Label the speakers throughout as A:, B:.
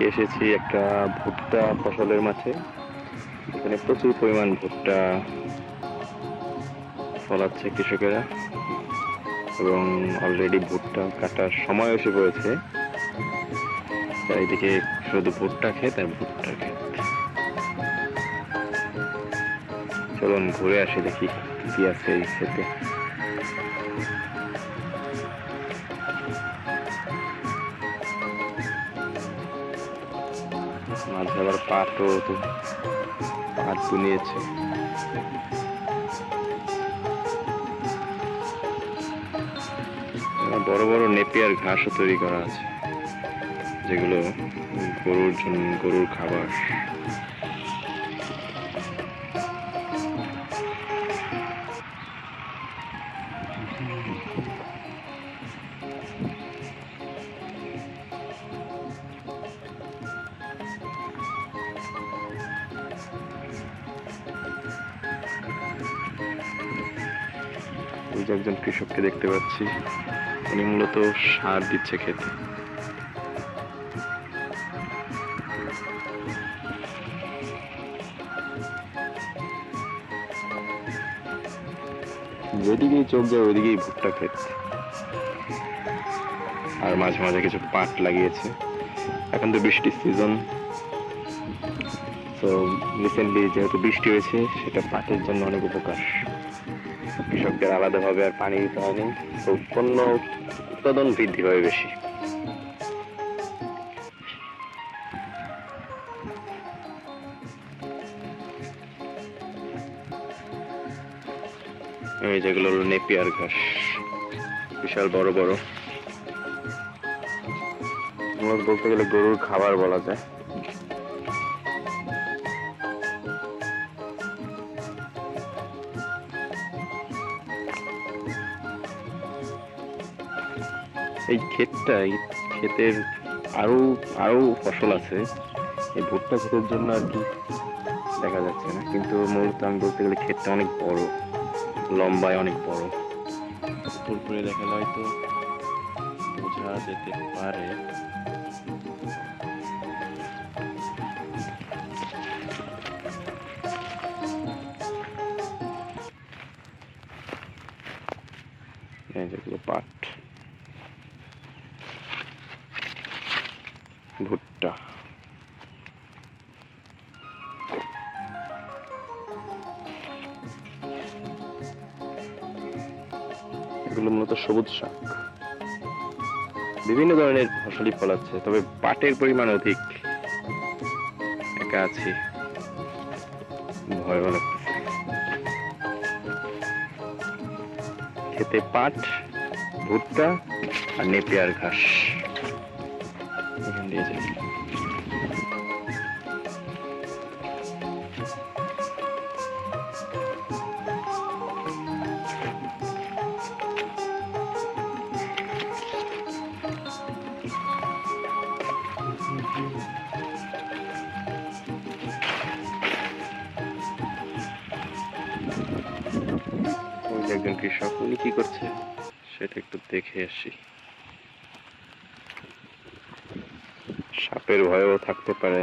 A: আজকে এসেছি একটা ভুট্টা ফসলের মাঠে। এখানে প্রচুর পরিমাণ ভুট্টা ফলাচ্ছে কৃষকেরা এবং অলরেডি ভুট্টা কাটার সময় এসে পড়েছে। চারিদিকে শুধু ভুট্টা ক্ষেত আর ভুট্টা ক্ষেত। চলুন ঘুরে আসি দেখি কি আছে এই ক্ষেতে। মাঝে আবার পাটও তো পাট বুনিয়েছে বড় বড় নেপিয়ার ঘাসও তৈরি করা আছে, যেগুলো গরুর জন্য গরুর খাবার। ওই যে একজন কৃষককে দেখতে পাচ্ছি, উনি মূলত সার দিচ্ছে খেতে। যেদিকেই চোখ যায়, ওইদিকেই ভুট্টা ক্ষেত আর মাঝে মাঝে কিছু পাট লাগিয়েছে। এখন তো বৃষ্টির সিজন তো রিসেন্টলি যেহেতু বৃষ্টি হয়েছে, সেটা পাটের জন্য অনেক উপকার। কৃষকদের আলাদাভাবে আর পানি দিতে হয়নি। পণ্য উৎপাদন বৃদ্ধি পাবে বেশি। এই যেগুলো হলো নেপিয়ার ঘাস, বিশাল বড় বড়। বলতে গেলে গরুর খাবার বলা যায়। এই ক্ষেতটা এই ক্ষেতের আরও আরও ফসল আছে। এই ভুট্টা ক্ষেতের জন্য আর কি দেখা যাচ্ছে না। কিন্তু মূলত আমি বলতে গেলে ক্ষেতটা অনেক বড় লম্বায় অনেক বড়। উপর করে দেখালে হয়তো বোঝা যেতে পারে। যেগুলো পাট এগুলো মূলত সবুজ শাক। বিভিন্ন ধরনের ফসলই ফলাচ্ছে, তবে পাটের পরিমাণ অধিক। একা আছি। ভয় লাগতেছে খেতে পাট, ভুট্টা আর নেপিয়ার ঘাস। এখান দিয়ে যাই। একজন কৃষক, উনি কি করছে? সেটা একটু দেখে আসি। সাপের ভয়ও থাকতে পারে।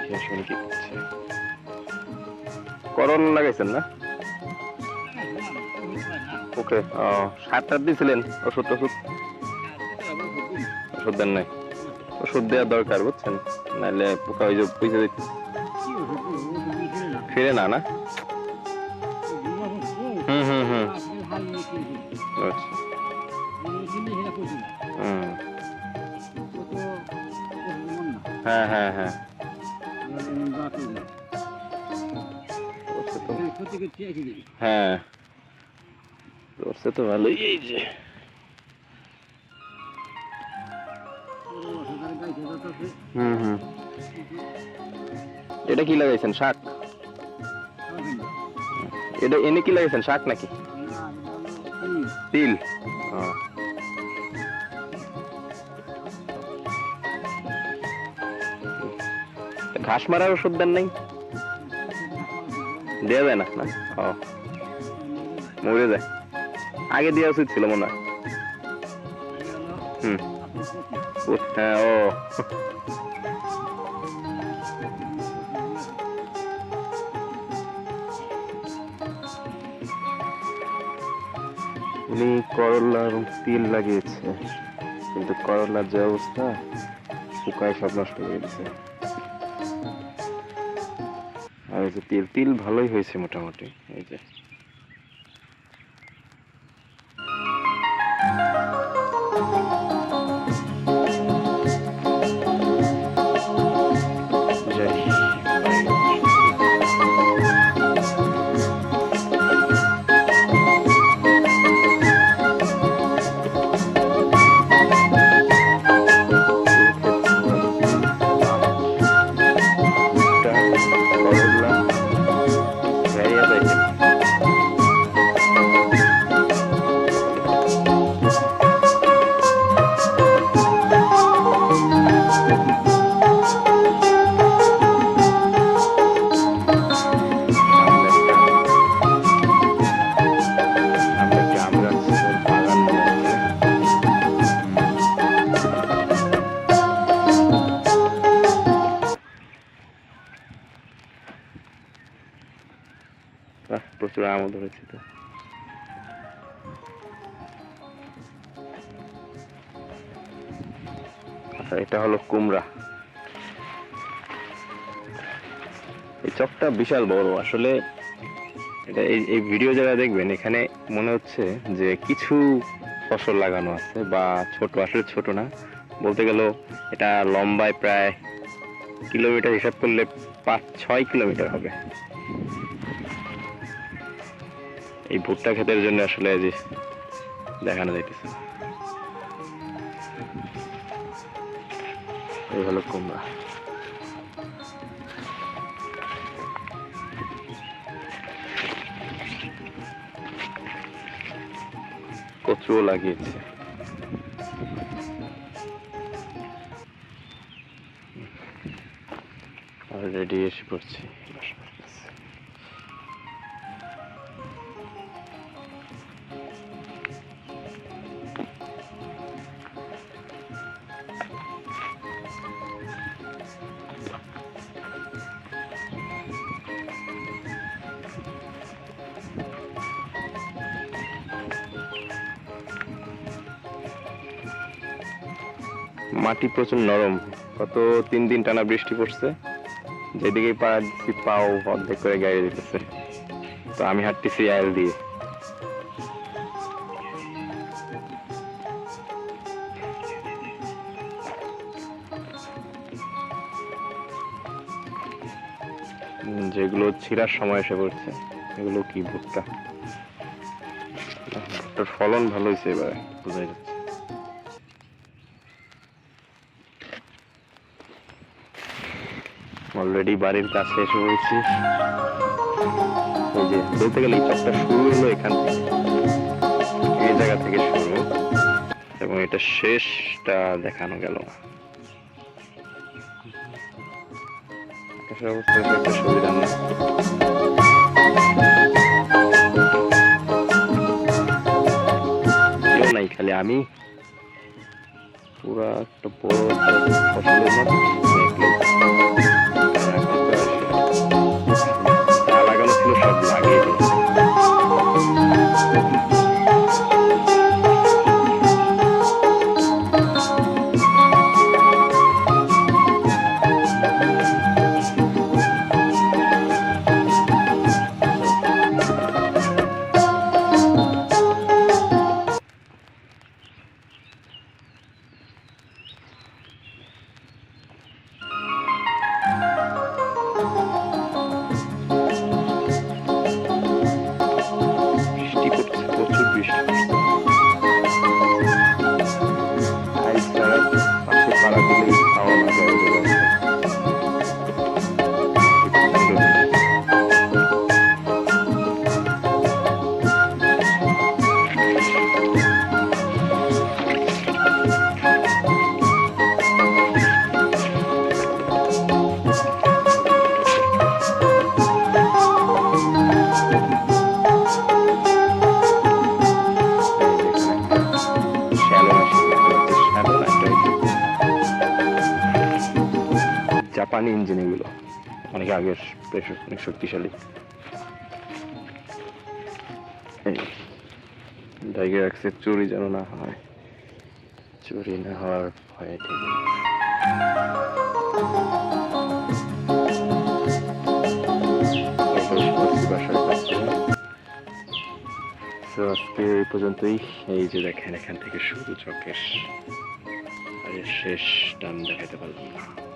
A: দেখি আসলে কি করছে। করণ লাগাইছেন না? ওকে। ও সার টার দিয়েছিলেন ওষুধ টষুধ? ওষুধ দেন নাই। ওষুধ দেওয়ার দরকার বুঝছেন? নাহলে পোকা ওই যে পয়সা দিতে ফিরে না না? হুম হুম হুম। আচ্ছা। হুম। হ্যাঁ হ্যাঁ। হ্যাঁ। হ্যাঁ। করছে তো ভালোই। এই যে। হুম হুম। এটা কি লাগাইছেন শাক? এটা এনে কি লাগাইছেন শাক নাকি? তিল। ঘাস মারার ওষুধ দেন নাই? দেওয়া যায় না না? ও। মরে যায়। আগে দেওয়া উচিত ছিল মনে হয়। হুম। হ্যাঁ ও। উনি করলা তিল লাগিয়েছে। কিন্তু করলার যে অবস্থা, শুকায় সব নষ্ট হয়ে গেছে। আর এই যে তিল তিল ভালোই হয়েছে মোটামুটি, এই যে। প্রচুর আমও ধরেছে তো। আচ্ছা এটা হলো কুমড়া। এই চকটা বিশাল বড়, আসলে এটা এই ভিডিও যারা দেখবেন, এখানে মনে হচ্ছে যে কিছু ফসল লাগানো আছে, বা ছোট, আসলে ছোট না। বলতে গেল, এটা লম্বায় প্রায় কিলোমিটার হিসাব করলে পাঁচ, ছয় কিলোমিটার হবে। এই ভুট্টা ক্ষেতের জন্য আসলে যে দেখানো যাইতেছে। এই হলো কুমড়া। কচুও লাগিয়েছে। অলরেডি এসে পড়ছি। মাটি প্রচুর নরম। গত তিন দিন টানা বৃষ্টি পড়ছে। যেদিকেই পা পাও অর্ধেক করে গাড়ি দিতেছে। তো আমি হাঁটতেছি আয়েল দিয়ে। যেগুলো ছিঁড়ার সময় এসে পড়ছে, এগুলো কি ভুট্টা? ভুট্টার ফলন ভালো হয়েছে এবারে। বোঝা যাচ্ছে। অলরেডি বাড়ির কাছে এসে পড়েছি এই যে, বলতে গেলে এই চকটা শুরু হলো এখান থেকে। এই জায়গা থেকে শুরু। এবং এটা শেষটা দেখানো গেল। অবস্থা একটা নেই। খালি আমি। পুরা একটা বড় ফসলের মাঠ। দেখলেই আর আগের বেশ অনেক শক্তিশালী। জায়গায় রাখছে চুরি যেন না হয়। চুরি না হওয়ার ভয়ে ঠিক আজকে এই পর্যন্তই। এই যে দেখেন, এখান থেকে শুরু চকের আর শেষ টান দেখাতে পারলাম না।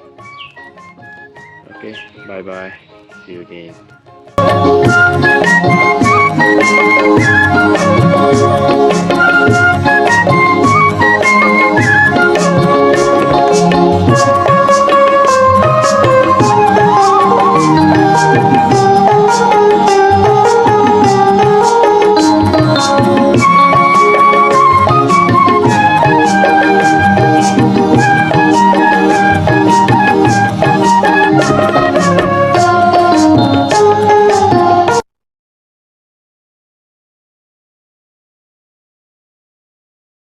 A: Okay, bye bye. See you again.